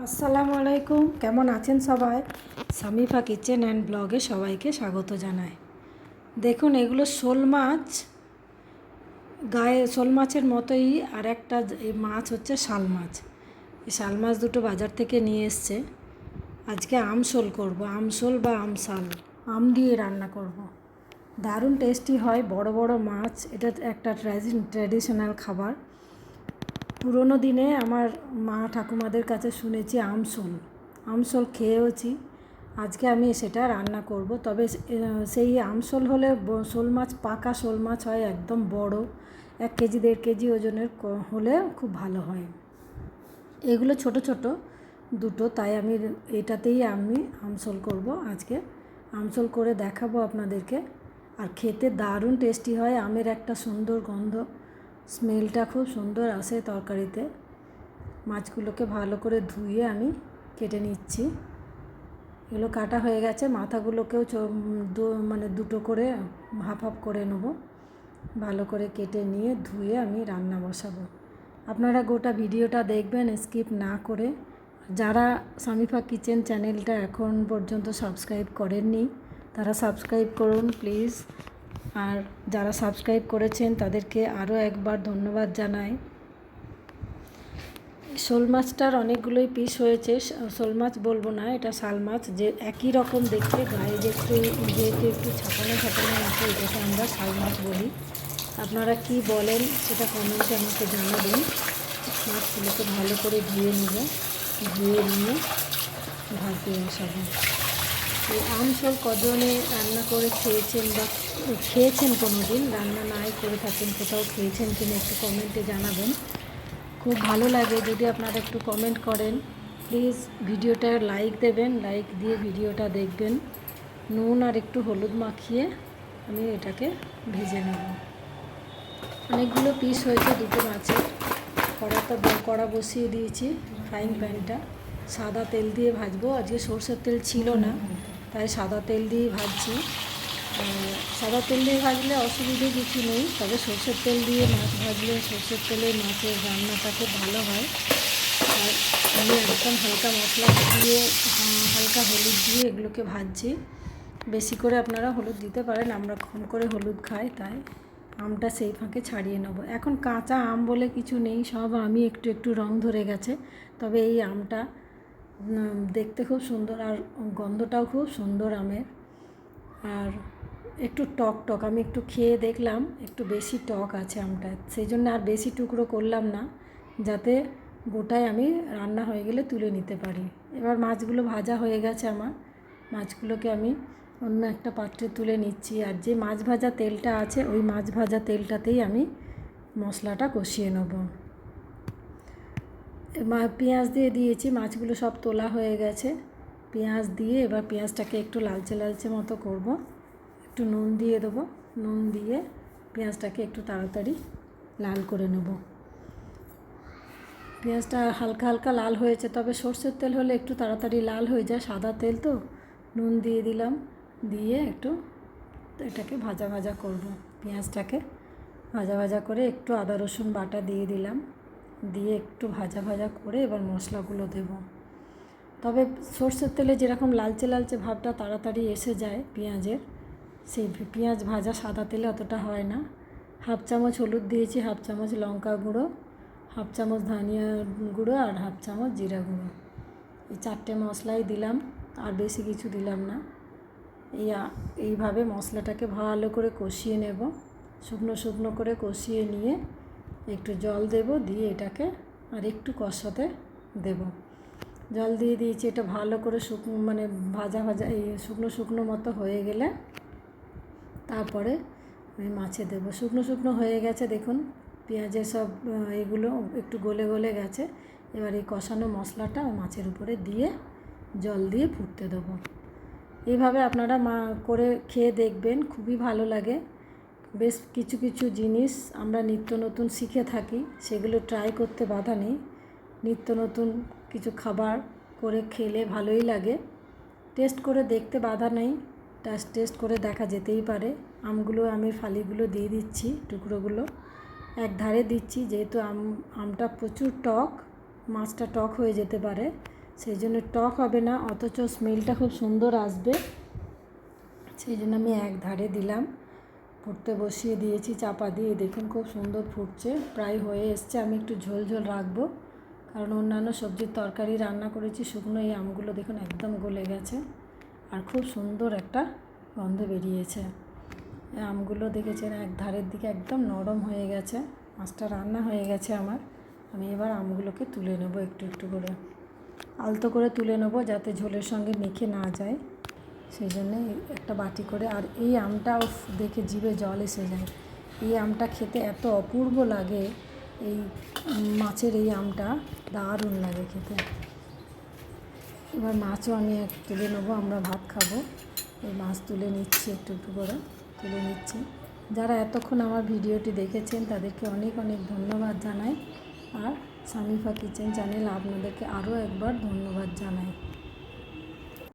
আসসালামু আলাইকুম। কেমন আছেন সবাই? সামিফা কিচেন অ্যান্ড ব্লগে সবাইকে স্বাগত জানায় দেখুন, এগুলো শোল মাছ। গায়ে শোল মাছের মতোই আর একটা মাছ হচ্ছে শাল মাছ। এই শাল মাছ দুটো বাজার থেকে নিয়ে এসছে। আজকে আমশোল করব। আমশোল বা আমশাল আম দিয়ে রান্না করব। দারুণ টেস্টি হয়। বড় বড় মাছ। এটা একটা ট্র্যাডিশনাল খাবার। পুরোনো দিনে আমার মা ঠাকুমাদের কাছে শুনেছি আমসোল আমসোল খেয়েওছি। আজকে আমি সেটা রান্না করব। তবে সেই আমসোল হলে শোল মাছ, পাকা শোল মাছ হয় একদম বড়। এক কেজি, দেড় কেজি ওজনের হলে খুব ভালো হয়। এগুলো ছোট ছোট, দুটো। তাই আমি এটাতেই আমি আমসোল করব আজকে। আমসোল করে দেখাবো আপনাদেরকে। আর খেতে দারুণ টেস্টি হয়। আমের একটা সুন্দর গন্ধ। স্মেলটা খুব সুন্দর আসে তরকারিতে। মাছগুলোকে ভালো করে ধুয়ে আমি কেটে নিচ্ছি। এগুলো কাটা হয়ে গেছে, মাথাগুলোকেও মানে দুটো করে হাফ হাফ করে নেব। ভালো করে কেটে নিয়ে ধুয়ে আমি রান্না বসাবো। আপনারা গোটা ভিডিওটা দেখবেন, স্কিপ না করে। যারা সামিফা কিচেন চ্যানেলটা এখন পর্যন্ত সাবস্ক্রাইব করেননি, তারা সাবস্ক্রাইব করুন, প্লিজ। আর যারা সাবস্ক্রাইব করেছেন তাদেরকে আরও একবার ধন্যবাদ জানাই। শোল মাছটার অনেকগুলোই পিস হয়েছে। শোল মাছ বলব না, এটা শাল মাছ। যে একই রকম দেখতে, গায়ে যে একটু যেহেতু একটু ছাপানো ছাপানো আছে, এটাকে আমরা শাল মাছ বলি। আপনারা কি বলেন সেটা কমেন্টে আমাকে জানাবেন। মাছগুলোকে ভালো করে ধুয়ে নেব, ধুয়ে নিয়ে ভাজতে বসাবো আমসল কজনে রান্না করে খেয়েছেন বা খেয়েছেন কোনো দিন রান্না নাই করে থাকেন, কোথাও খেয়েছেন কিনা একটু কমেন্টে জানাবেন। খুব ভালো লাগে যদি আপনারা একটু কমেন্ট করেন। প্লিজ ভিডিওটা লাইক দেবেন লাইক দিয়ে ভিডিওটা দেখবেন। নুন আর একটু হলুদ মাখিয়ে আমি এটাকে ভেজে নেব। অনেকগুলো পিস হয়েছে, দুটো মাছের কড়াটা কড়া বসিয়ে দিয়েছি ফ্রাইং প্যানটা সাদা তেল দিয়ে ভাজবো। আজকে সর্ষের তেল ছিল না। তাই সাদা তেল দিয়ে ভাজছি। সাদা তেল দিয়ে ভাজলে অসুবিধে কিছু নেই, তবে সর্ষের তেল দিয়ে মাছ ভাজলে সর্ষের তেলে মাছের রান্নাটা খুব ভালো হয়। আর আমি একদম হালকা মশলা দিয়ে হালকা হলুদ দিয়ে এগুলোকে ভাজছি। বেশি করে আপনারা হলুদ দিতে পারেন, আমরা কম করে হলুদ খাই, তাই আমটা সেই ফাঁকে ছাড়িয়ে নেব। এখন কাঁচা আম বলে কিছু নেই, সব আমি একটু একটু রং ধরে গেছে, তবে এই আমটা দেখতে খুব সুন্দর আর গন্ধটাও খুব সুন্দর আমের। আর একটু টক টক, আমি একটু খেয়ে দেখলাম, একটু বেশি টক আছে আমটা। সেই জন্য আর বেশি টুকরো করলাম না, যাতে গোটায় আমি রান্না হয়ে গেলে তুলে নিতে পারি। এবার মাছগুলো ভাজা হয়ে গেছে আমার। মাছগুলোকে আমি অন্য একটা পাত্রে তুলে নিচ্ছি। আর যে মাছ ভাজা তেলটা আছে, ওই মাছ ভাজা তেলটাতেই আমি মশলাটা কষিয়ে নেব। মা, পেঁয়াজ দিয়ে দিয়েছি, মাছগুলো সব তোলা হয়ে গেছে। পেঁয়াজ দিয়ে এবার পেঁয়াজটাকে একটু লালচে লালচে মতো করব। একটু নুন দিয়ে দেবো। নুন দিয়ে পেঁয়াজটাকে একটু তাড়াতাড়ি লাল করে নেব। পেঁয়াজটা হালকা হালকা লাল হয়েছে, তবে সর্ষের তেল হলে একটু তাড়াতাড়ি লাল হয়ে যায়, সাদা তেল তো। নুন দিয়ে দিলাম, দিয়ে একটু এটাকে ভাজা ভাজা করব। পেঁয়াজটাকে ভাজা ভাজা করে একটু আদা রসুন বাটা দিয়ে দিলাম। দিয়ে একটু ভাজা ভাজা করে এবার মশলাগুলো দেব। তবে সর্ষের তেলে যেরকম লালচে লালচে ভাবটা তাড়াতাড়ি এসে যায় পেঁয়াজের, সেই পেঁয়াজ ভাজা সাদা তেলে অতটা হয় না। হাফ চামচ হলুদ দিয়েছি, হাফ চামচ লঙ্কা গুঁড়ো, হাফ চামচ ধনিয়া গুঁড়ো আর হাফ চামচ জিরা গুঁড়ো। এই চারটে মশলাই দিলাম, আর বেশি কিছু দিলাম না। এই এইভাবে মশলাটাকে ভালো করে কষিয়ে নেব। শুকনো শুকনো করে কষিয়ে নিয়ে একটু জল দেব, দিয়ে এটাকে আর একটু কষাতে দেব। জল দিয়ে দিয়েছি, এটা ভালো করে শুকনো মানে ভাজা ভাজা, এই শুকনো শুকনো মতো হয়ে গেলে তারপরে আমি মাছে দেবো। শুকনো শুকনো হয়ে গেছে, দেখুন, পেঁয়াজের সব এগুলো একটু গলে গলে গেছে। এবার এই কষানো মশলাটা মাছের উপরে দিয়ে জল দিয়ে ফুটতে দেবো। এইভাবে আপনারা মা, করে খেয়ে দেখবেন, খুবই ভালো লাগে। বেশ কিছু কিছু জিনিস আমরা নিত্য নতুন শিখে থাকি, সেগুলো ট্রাই করতে বাধা নেই। নিত্য নতুন কিছু খাবার করে খেলে ভালোই লাগে। টেস্ট করে দেখতে বাধা নেই টেস্ট টেস্ট করে দেখা যেতেই পারে। আমগুলো আমি ফালিগুলো দিয়ে দিচ্ছি, টুকরোগুলো। এক ধারে দিচ্ছি, যেহেতু আম, আমটা প্রচুর টক, মাছটা টক হয়ে যেতে পারে। সেই জন্য টক হবে না, অথচ স্মেলটা খুব সুন্দর আসবে। সেই জন্য আমি এক ধারে দিলাম। ফুটতে বসিয়ে দিয়েছি, চাপা দিয়ে। দেখুন খুব সুন্দর ফুটছে, প্রায় হয়ে এসছে। আমি একটু ঝোল ঝোল রাখব, কারণ অন্যান্য সবজির তরকারি রান্না করেছি, শুকনো এই আমগুলো দেখুন একদম গলে গেছে আর খুব সুন্দর একটা গন্ধ বেরিয়েছে। আমগুলো দেখেছেন এক ধারের দিকে একদম নরম হয়ে গেছে মাছটা রান্না হয়ে গেছে আমার। আমি এবার আমগুলোকে তুলে নেব একটু একটু করে। আলতো করে তুলে নেব যাতে ঝোলের সঙ্গে মেখে না যায়। সেই জন্যে একটা বাটি করে, আর এই আমটা দেখে জিভে জল এসে যায়। এই আমটা খেতে এত অপূর্ব লাগে, এই মাছের এই আমটা, দারুণ লাগে খেতে। এবার মাছও আমি এক, তুলে নেব, আমরা ভাত খাব। এই মাছ তুলে নিচ্ছি একটু একটু করে, তুলে নিচ্ছি। যারা এতক্ষণ আমার ভিডিওটি দেখেছেন, তাদেরকে অনেক অনেক ধন্যবাদ জানাই। আর সামিফা কিচেন চ্যানেল আপনাদেরকে আরও একবার ধন্যবাদ জানাই।